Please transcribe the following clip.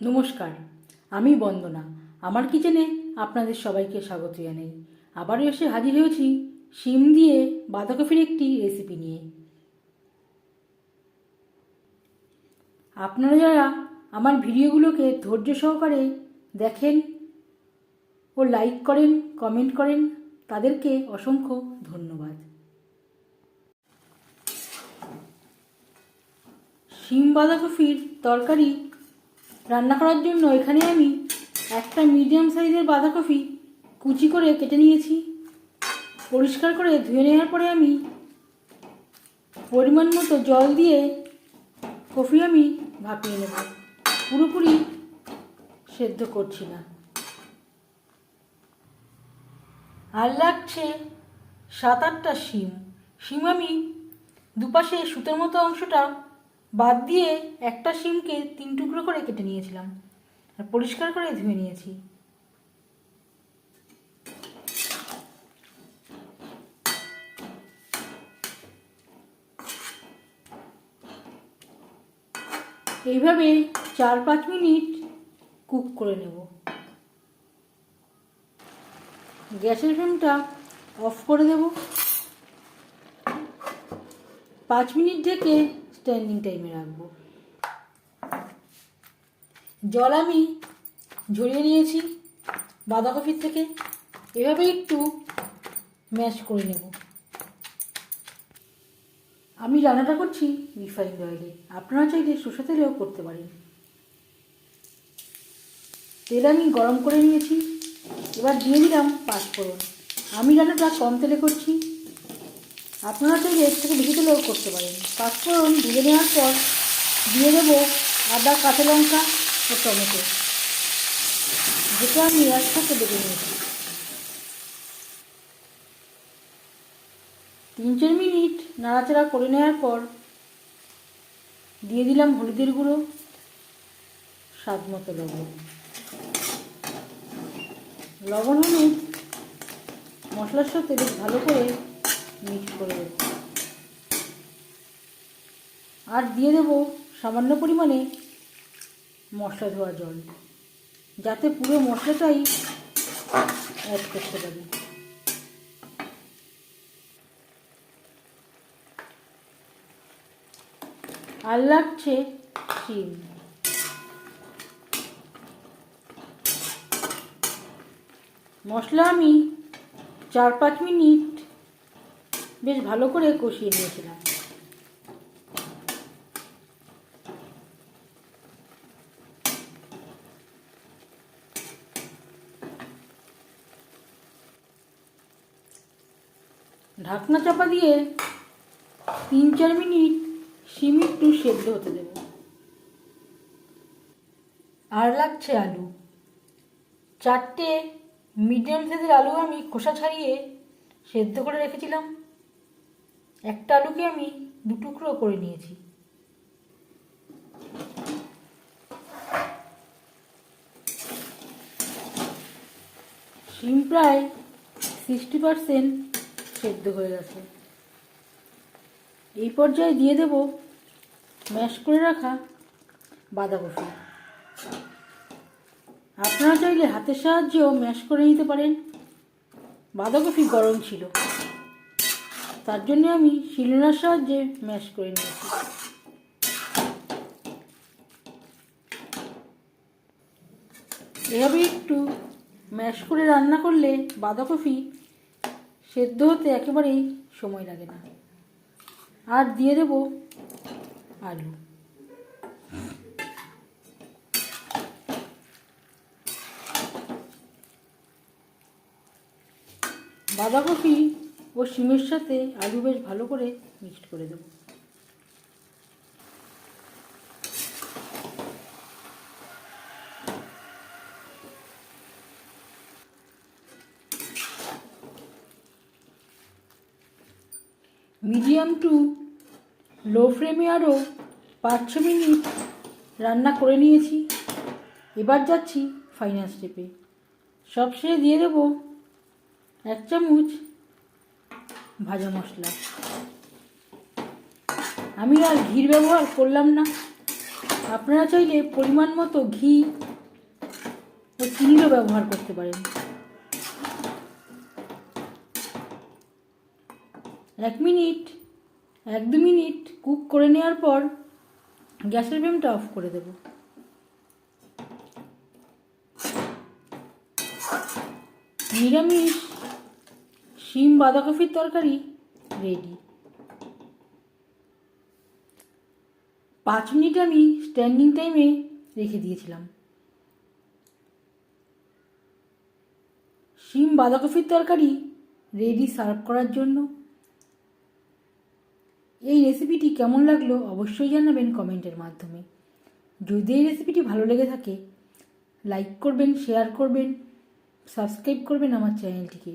নমস্কার, আমি বন্দনা। আমার কিচেনে আপনাদের সবাইকে স্বাগত জানাই। আবারও এসে হাজির হয়েছি শিম দিয়ে বাঁধাকপির একটি রেসিপি নিয়ে। আপনারা যারা আমার ভিডিওগুলোকে ধৈর্য সহকারে দেখেন ও লাইক করেন কমেন্ট করেন, তাদেরকে অসংখ্য ধন্যবাদ। শিম বাঁধাকপির তরকারি রান্না করার জন্য এখানে আমি একটা মিডিয়াম সাইজের বাঁধাকপি কুচি করে কেটে নিয়েছি। পরিষ্কার করে ধুয়ে নেওয়ার পরে আমি পরিমাণ মতো জল দিয়ে কফি আমি ভাপিয়ে নেব। পুরোপুরি সেদ্ধ করছি না। আর লাগছে সাত আটটা শিম। শিম আমি দুপাশে সুতোর মতো অংশটা বাদ দিয়ে একটা শিমকে তিন টুকরো করে কেটে নিয়েছিলাম আর পরিষ্কার করে ধুয়ে নিয়েছি। এইভাবে চার পাঁচ মিনিট কুক করে নেব। গ্যাসের ফ্লেমটা অফ করে দেব। পাঁচ মিনিট ঢেকে স্ট্যান্ডিং টাইমে রাখব। জল আমি ঝরিয়ে নিয়েছি বাঁধাকপির থেকে। এভাবে একটু ম্যাশ করে নেব। আমি রান্নাটা করছি রিফাইন্ড অয়েলে আপনারা চাইলে সর্ষে তেলেও করতে পারেন। তেল আমি গরম করে নিয়েছি। এবার দিয়ে দিলাম পাঁচফোড়ন। আমি রান্নাটা কম তেলে করছি। আপনারা চাইলে এর থেকে বেশি তেলেও করতে পারেন। পাঁচফোড়ন ভেজে নেওয়ার পর দিয়ে দেবো আদা, কাঁচা লঙ্কা ও টমেটো। যেটা আমি একসাথে বেটে নিয়েছি তিন চার মিনিট নাড়াচাড়া করে নেওয়ার পর দিয়ে দিলাম হলুদের গুঁড়ো, স্বাদ মতো লবণ। লবণ হলুদ মশলার সাথে বেশ ভালো করে মিক্স করে দেবো। আর দিয়ে দেব সামান্য পরিমাণে মশলা ধোয়া জল, যাতে পুরো মশলাটাই অ্যাড করতে পারি। আর লাগছে শিম। মশলা আমি চার পাঁচ মিনিট বেশ ভালো করে কষিয়ে নিয়েছিলাম। ঢাকনা চাপা দিয়ে তিন চার মিনিট শিম একটু সেদ্ধ হতে দেব। আর লাগছে আলু। চারটে মিডিয়াম সাইজের আলু আমি খোসা ছাড়িয়ে সেদ্ধ করে রেখেছিলাম। একটা আলুকে আমি দু টুকরো করে নিয়েছি। শিম প্রায় সিক্সটি পারসেন্ট সেদ্ধ হয়ে গেছে। এই পর্যায়ে দিয়ে দেব ম্যাশ করে রাখা বাঁধাকপি আপনারা চাইলে হাতের সাহায্যেও ম্যাশ করে নিতে পারেন। বাঁধাকপি গরম ছিল। তার জন্য আমি শিলনার সাহায্যে ম্যাশ করে নিয়েছি। এভাবে একটু ম্যাশ করে রান্না করলে বাঁধাকপি সেদ্ধ হতে একেবারেই সময় লাগে না। আর দিয়ে দেব আলু। বাঁধাকপি ও শিমের সাথে আলু বেশ ভালো করে মিক্সড করে দেবো। মিডিয়াম টু লো ফ্লেমে আরও পাঁচ ছ মিনিট রান্না করে নিয়েছি। এবার যাচ্ছি ফাইনাল স্টেপে সবশেষে দিয়ে দেবো এক চামচ ভাজা মশলা। আমি আর ঘির ব্যবহার করলাম না। আপনারা চাইলে পরিমাণ মতো ঘি ও চিনিরও ব্যবহার করতে পারেন। এক মিনিট, এক দু মিনিট কুক করে নেওয়ার পর গ্যাসের ফ্লেমটা অফ করে দেব। নিরামিষ শিম বাঁধাকপির তরকারি রেডি পাঁচ মিনিট আমি স্ট্যান্ডিং টাইমে রেখে দিয়েছিলাম। শিম বাঁধাকপির তরকারি রেডি সার্ভ করার জন্য। এই রেসিপিটি কেমন লাগল অবশ্যই জানাবেন কমেন্টের মাধ্যমে। যদি এই রেসিপিটি ভালো লেগে থাকে লাইক করবেন শেয়ার করবেন সাবস্ক্রাইব করবেন আমার চ্যানেলটিকে